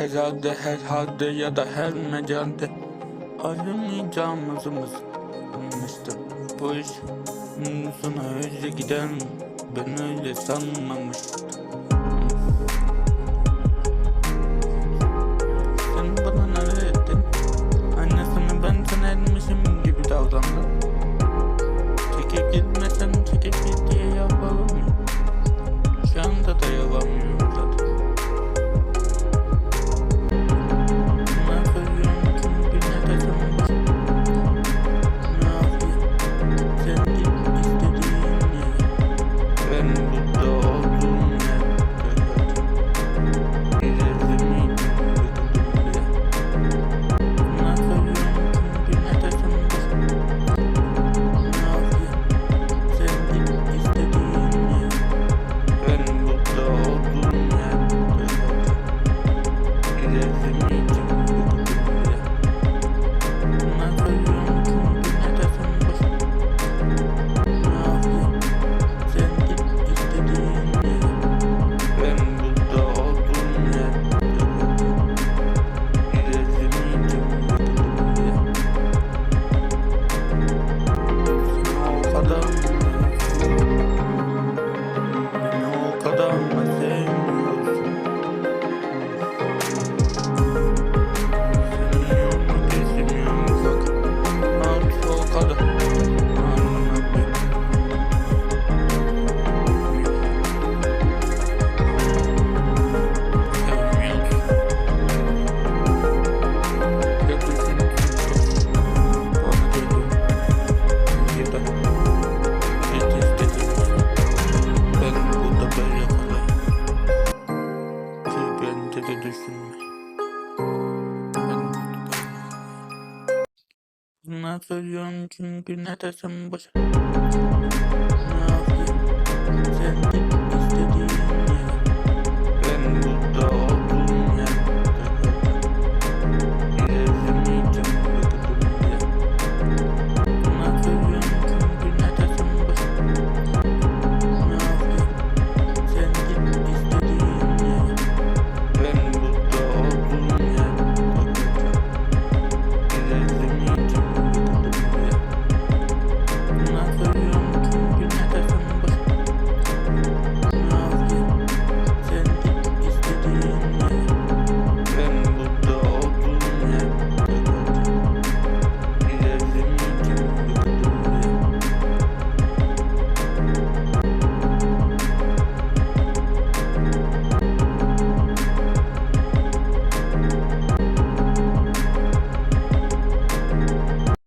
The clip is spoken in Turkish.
herhalde herhalde ya da her mecalde ayrılmayacağımızı sanmıştım. Bu iş sona öyle gider mi? Ben öyle sanmamıştım. the mundo. Buna söylüyorum çünkü ne desem boşa. Ne